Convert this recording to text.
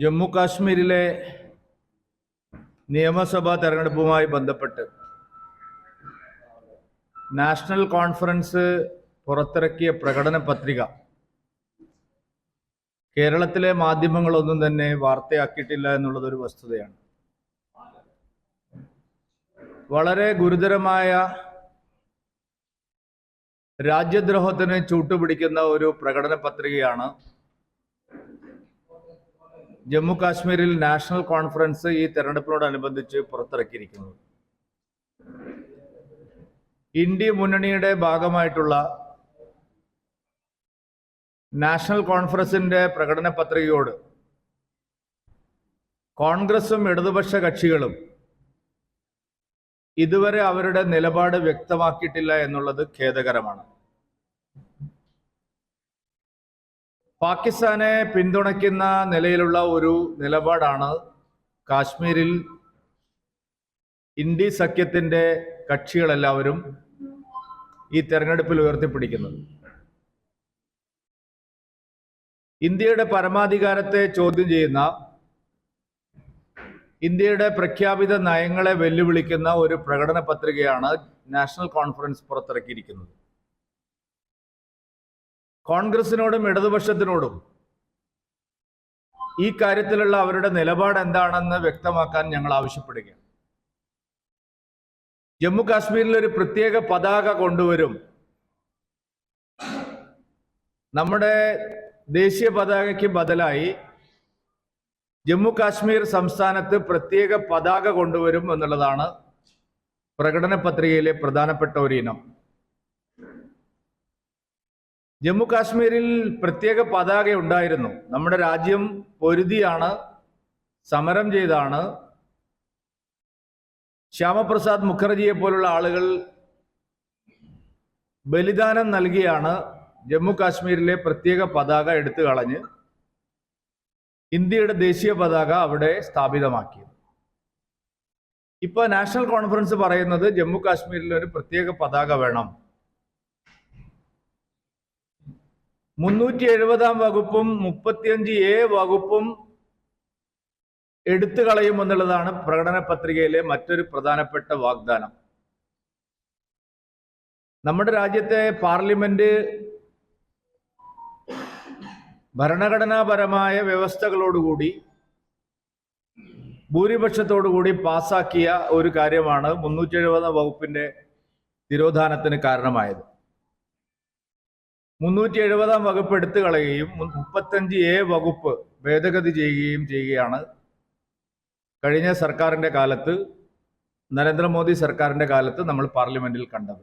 ജമ്മു കാശ്മീരിലെ നിയമസഭാ തെരഞ്ഞെടുപ്പുമായി ബന്ധപ്പെട്ട് നാഷണൽ കോൺഫറൻസ് പുറത്തിറക്കിയ പ്രകടന പത്രിക കേരളത്തിലെ മാധ്യമങ്ങളൊന്നും തന്നെ വാർത്തയാക്കിയിട്ടില്ല എന്നുള്ളതൊരു വസ്തുതയാണ്. വളരെ ഗുരുതരമായ രാജ്യദ്രോഹത്തിന് ചൂട്ടുപിടിക്കുന്ന ഒരു പ്രകടന പത്രികയാണ് ജമ്മു കാശ്മീരിൽ നാഷണൽ കോൺഫറൻസ് ഈ തെരഞ്ഞെടുപ്പിനോടനുബന്ധിച്ച് പുറത്തിറക്കിയിരിക്കുന്നത് ഇന്ത്യ മുന്നണിയുടെ ഭാഗമായിട്ടുള്ള നാഷണൽ കോൺഫറൻസിന്റെ പ്രകടന പത്രികയോട് കോൺഗ്രസും ഇടതുപക്ഷ കക്ഷികളും ഇതുവരെ അവരുടെ നിലപാട് വ്യക്തമാക്കിയിട്ടില്ല എന്നുള്ളത് ഖേദകരമാണ്. പാകിസ്ഥാനെ പിന്തുണയ്ക്കുന്ന നിലയിലുള്ള ഒരു നിലപാടാണ് കാശ്മീരിൽ ഇന്ത്യ സഖ്യത്തിന്റെ കക്ഷികളെല്ലാവരും ഈ തെരഞ്ഞെടുപ്പിൽ ഉയർത്തിപ്പിടിക്കുന്നത്. ഇന്ത്യയുടെ പരമാധികാരത്തെ ചോദ്യം ചെയ്യുന്ന ഇന്ത്യയുടെ പ്രഖ്യാപിത നയങ്ങളെ വെല്ലുവിളിക്കുന്ന ഒരു പ്രകടന പത്രികയാണ് നാഷണൽ കോൺഫറൻസ് പുറത്തിറക്കിയിരിക്കുന്നത്. കോൺഗ്രസിനോടും ഇടതുപക്ഷത്തിനോടും ഈ കാര്യത്തിലുള്ള അവരുടെ നിലപാട് എന്താണെന്ന് വ്യക്തമാക്കാൻ ഞങ്ങൾ ആവശ്യപ്പെടുകയാണ്. ജമ്മു കാശ്മീരിൽ ഒരു പ്രത്യേക പതാക കൊണ്ടുവരും. നമ്മുടെ ദേശീയ പതാകയ്ക്ക് ബദലായി ജമ്മു കാശ്മീർ സംസ്ഥാനത്ത് പ്രത്യേക പതാക കൊണ്ടുവരും എന്നുള്ളതാണ് പ്രകടന പത്രികയിലെ പ്രധാനപ്പെട്ട ഒരു ഇനം. ജമ്മു കാശ്മീരിൽ പ്രത്യേക പതാക ഉണ്ടായിരുന്നു. നമ്മുടെ രാജ്യം പൊരുതിയാണ്. സമരം ചെയ്താണ്. ശ്യാമപ്രസാദ് മുഖർജിയെ പോലുള്ള ആളുകൾ ബലിദാനം നൽകിയാണ് ജമ്മു കാശ്മീരിലെ പ്രത്യേക പതാക എടുത്തു കളഞ്ഞ് ഇന്ത്യയുടെ ദേശീയ പതാക അവിടെ സ്ഥാപിതമാക്കിയത്. ഇപ്പോൾ നാഷണൽ കോൺഫറൻസ് പറയുന്നത് ജമ്മു കാശ്മീരിൽ ഒരു പ്രത്യേക പതാക വേണം. മുന്നൂറ്റി എഴുപതാം വകുപ്പും മുപ്പത്തിയഞ്ച് എ വകുപ്പും എടുത്തു കളയുമെന്നുള്ളതാണ് പ്രകടന പത്രികയിലെ മറ്റൊരു പ്രധാനപ്പെട്ട വാഗ്ദാനം. നമ്മുടെ രാജ്യത്തെ പാർലമെന്റ് ഭരണഘടനാപരമായ വ്യവസ്ഥകളോടുകൂടി ഭൂരിപക്ഷത്തോടുകൂടി പാസാക്കിയ ഒരു കാര്യമാണ് മുന്നൂറ്റി എഴുപതാം വകുപ്പിന്റെ തിരോധാനത്തിന് കാരണമായത്. മുന്നൂറ്റി എഴുപതാം വകുപ്പ് എടുത്തു കളയുകയും മുപ്പത്തഞ്ച് എ വകുപ്പ് ഭേദഗതി ചെയ്യുകയും ചെയ്യുകയാണ് കഴിഞ്ഞ സർക്കാരിന്റെ കാലത്ത് നരേന്ദ്രമോദി സർക്കാരിന്റെ കാലത്ത് നമ്മൾ പാർലമെന്റിൽ കണ്ടത്.